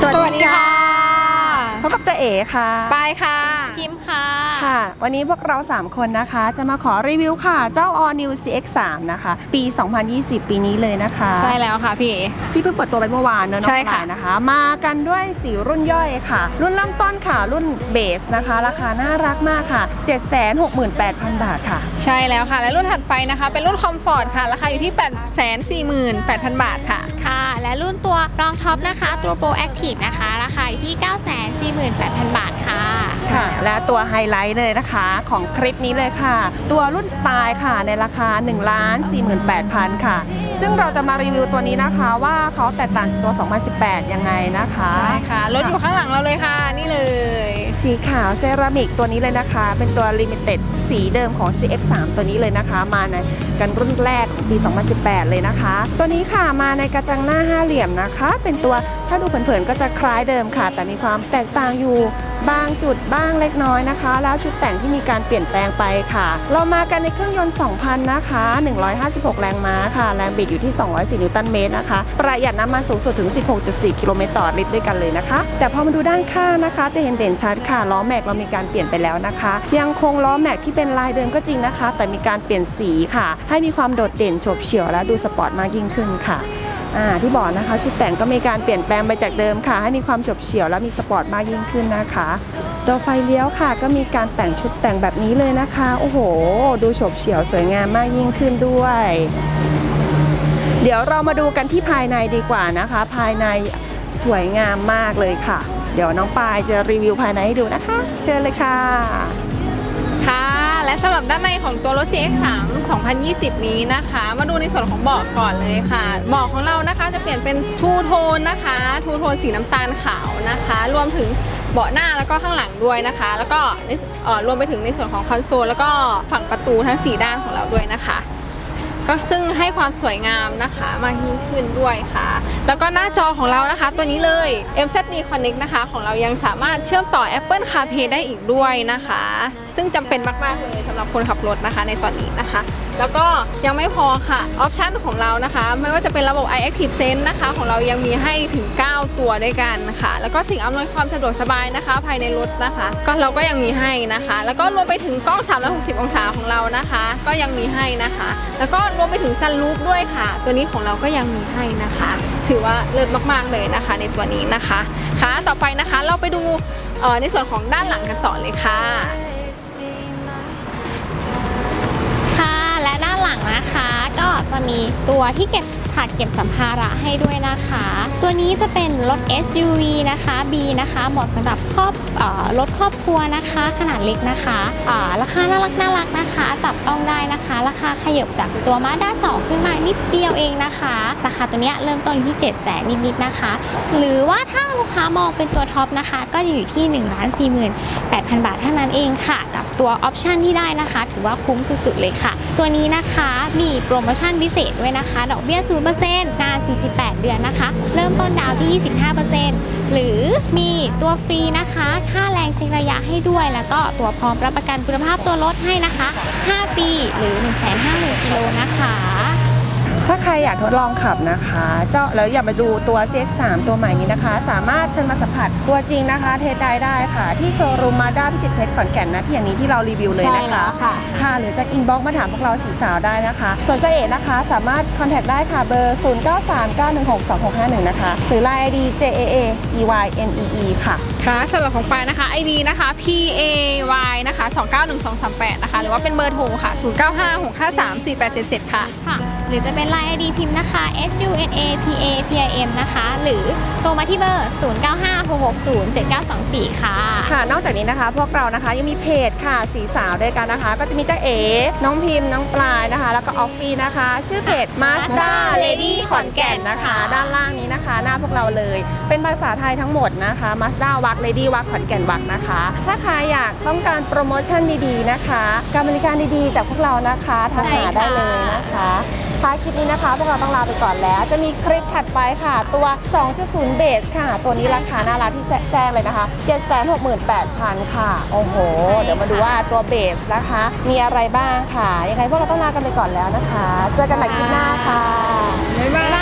สวัสดีค่ะ พบกับเจ๊เอ๋ค่ะปายค่ะ พิมพ์ค่ะ ค่ะ วันนี้พวกเรา 3 คนนะคะ จะมาขอรีวิวค่ะ เจ้า All New CX3 นะคะ ปี 2020 ปีนี้เลยนะคะใช่แล้วค่ะพี่เอ๋ที่เพิ่งเปิดตัวไปเมื่อวานเนอะน้องใช่ค่ะปลายนะคะ มากันด้วยสีรุ่นย่อยค่ะ รุ่นเริ่มต้นค่ะ รุ่นเบสนะคะ ราคาน่ารักมากค่ะ 768,000 บาทค่ะ ใช่แล้วค่ะ และรุ่นถัดไปนะคะ เป็นรุ่นคอมฟอร์ตค่ะ ราคาอยู่ที่ 848,000 บาทค่ะ ค่ะ และรุ่นตัวรองท็อปนะคะ ตัว Pro Active นะคะ ราคาอยู่ที่948,000 บาทค่ะ ค่ะ และตัวไฮไลท์เลยนะคะของคลิปนี้เลยค่ะ ตัวรุ่นสไตล์ค่ะในราคา 1 4 8 0 0 0 ค่ะ ซึ่งเราจะมารีวิวตัวนี้นะคะว่าเขาแตกต่างจากตัว 2018 ยังไงนะคะ ใช่ค่ะ รถอยู่ข้างหลังเราเลยค่ะ นี่เลย สีขาวเซรามิกตัวนี้เลยนะคะ เป็นตัวลิมิเต็ดสีเดิมของ CX3 ตัวนี้เลยนะคะ มาในกันรุ่นแรกของปี 2018 เลยนะคะ ตัวนี้ค่ะมาในกระจังหน้าห้าเหลี่ยมนะคะ เป็นตัวถ้าดูเผินๆก็จะคล้ายเดิมค่ะ แต่มีความแตกต่างอยู่ บางจุดบ้างเล็กน้อยนะคะ แล้วชุดแต่งที่มีการเปลี่ยนแปลงไปค่ะ เรามากันในเครื่องยนต์ 2,000 นะคะ 156 แรงม้าค่ะ แรงบิดอยู่ที่ 204 นิวตันเมตรนะคะ ประหยัดน้ำมันสูงสุดถึง 16.4 กิโลเมตรต่อลิตรด้วยกันเลยนะคะ แต่พอมาดูด้านข้างนะคะ จะเห็นเด่นชัดค่ะ ล้อแม็กเรามีการเปลี่ยนไปแล้วนะคะ ยังคงล้อแม็กที่เป็นลายเดิมก็จริงนะคะ แต่มีการเปลี่ยนสีค่ะ ให้มีความโดดเด่นโฉบเฉี่ยวและดูสปอร์ตมากยิ่งขึ้นค่ะ อ่าที่บอกนะคะ ชุดแต่งก็มีการเปลี่ยนแปลงไปจากเดิมค่ะ ให้มีความโฉบเฉี่ยวและมีสปอร์ตมากยิ่งขึ้นนะคะตัวไฟเลี้ยวค่ะ ก็มีการแต่งชุดแต่งแบบนี้เลยนะคะ โอ้โห ดูโฉบเฉี่ยวสวยงามมากยิ่งขึ้นด้วย เดี๋ยวเรามาดูกันที่ภายในดีกว่านะคะ ภายในสวยงามมากเลยค่ะ เดี๋ยวน้องปายจะรีวิวภายในให้ดูนะคะ เชิญเลยค่ะค่ะ และสำหรับด้านในของตัวรถ CX3 2020 นี้นะคะ มาดูในส่วนของเบาะก่อนเลยค่ะเบาะของเรานะคะจะเปลี่ยนเป็นทูโทนนะคะทูโทนสีน้ำตาลขาวนะคะ รวมถึงเบาะหน้าแล้วก็ข้างหลังด้วยนะคะ แล้วก็รวมไปถึงในส่วนของคอนโซลแล้วก็ฝั่งประตูทั้ง 4 ด้านของเราด้วยนะคะก็ซึ่งให้ความสวยงามนะคะมากยิ่งขึ้นด้วยค่ะ แล้วก็หน้าจอของเรานะคะ ตัวนี้เลย MZD Connect นะคะ ของเรายังสามารถเชื่อมต่อ Apple CarPlay ได้อีกด้วยนะคะซึ่งจำเป็นมากๆเลยสำหรับคนขับรถนะคะในตอนนี้นะคะ แล้วก็ยังไม่พอค่ะออปชันของเรานะคะ ไม่ว่าจะเป็นระบบ iActive Sense นะคะ ของเรายังมีให้ถึง 9 ตัวด้วยกันค่ะ แล้วก็สิ่งอำนวยความสะดวกสบายนะคะ ภายในรถนะคะ ก็เราก็ยังมีให้นะคะ แล้วก็รวมไปถึงกล้อง 360 องศาของเรานะคะ ก็ยังมีให้นะคะ แล้วก็รวมไปถึงซันรูฟด้วยค่ะ ตัวนี้ของเราก็ยังมีให้นะคะ ถือว่าเลิศมากๆเลยนะคะ ในตัวนี้นะคะค่ะต่อไปนะคะเราไปดูในส่วนของด้านหลังกันต่อเลยค่ะ มีตัวที่เก็บ ถาดเก็บสัมภาระให้ด้วยนะคะ ตัวนี้จะเป็นรถ SUV นะคะ B นะคะเหมาะสำหรับครอบรถครอบครัวนะคะ ขนาดเล็กนะคะราคาน่ารักน่ารักนะคะ จับต้องได้นะคะ ราคาขยับจากตัวมาด้า2ขึ้นมานิดเดียวเองนะคะ ราคาตัวนี้เริ่มต้นที่ 7 0 0 0 0นิดๆนะคะ หรือว่าถ้าลูกค้ามองเป็นตัวท็อปนะคะ ก็จะอยู่ที่1 4 8 0 0 0บาทเท่านั้นเองค่ะ กับตัวออปชันที่ได้นะคะ ถือว่าคุ้มสุดๆเลยค่ะ ตัวนี้นะคะมีโปรโมชั่นพิเศษด้วยนะคะ ดอกเบี้ย0%นนาน 48 เดือนนะคะ เริ่มต้นดาวน์ที่ 25%หรือมีตัวฟรีนะคะ ค่าแรงเช็คระยะให้ด้วย แล้วก็ตัวพร้อมรับประกันคุณภาพตัวรถให้นะคะ 5 ปีหรือ 150,000กิโลนะคะ ถ้าใครอยากทดลองขับนะคะ เจ้าแล้วอยากมาดูตัว CX3 ตัวใหม่นี้นะคะ สามารถเชิญมาสัมผัสตัวจริงนะคะ เทสได้ได้ค่ะ ที่โชว์รูมมาด้าพิจิตรเพชรขอนแก่นนะที่อย่างนี้ที่เรารีวิวเลยใช่นะแล้คะวค่ะ ค่ะ หรือจะอินบ็อกมาถามพวกเราสีสาวได้นะคะส่วนเจ้าเอ๋นะคะ สามารถคอนแทคได้ค่ะเบอร์ 0939162651 นะคะ หรือ Line ID JAA EYNEE ค่ะ ค่ะสำหรับของปายนะคะ ID นะคะ P A Y นะคะ 291238 นะคะ หรือว่าเป็นเบอร์โทรค่ะ 0956534877 ค่ะค่ะ หรือจะเป็น Line ID พิมพ์นะคะ S U N A P A P I M นะคะ หรือโทรมาที่เบอร์ 0956607924 ค่ะ ค่ะ นอกจากนี้นะคะ พวกเรานะคะยังมีเพจค่ะสีสาวด้วยกันนะคะ ก็จะมีเจ้าเอ๋น้องพิมพ์น้องปลายนะคะ แล้วก็ออฟฟี่นะคะ ชื่อเพจ Mazda Lady ขอนแก่นนะคะ ด้านล่างนี้นะคะ หน้าพวกเราเลย เป็นภาษาไทยทั้งหมดนะคะ Mazda วัก Lady วักขอนแก่นวักนะคะ ถ้าใครอยากต้องการโปรโมชั่นดีๆนะคะ การบริการดีๆ จากพวกเรานะคะทักหาได้เลยนะคะท้ายคลิปนี้นะคะพวกเราต้องลาไปก่อนแล้ว จะมีคลิปถัดไปค่ะ ตัว 2.0 เบสค่ะ ตัวนี้ราคาน่ารักที่แจ้งเลยนะคะ 768,000 ค่ะ โอ้โห เดี๋ยวมาดูว่าตัวเบสนะคะ มีอะไรบ้างค่ะ ยังไงพวกเราต้องลากันไปก่อนแล้วนะคะ เจอกันใหม่คลิปหน้าค่ะ บ๊ายบาย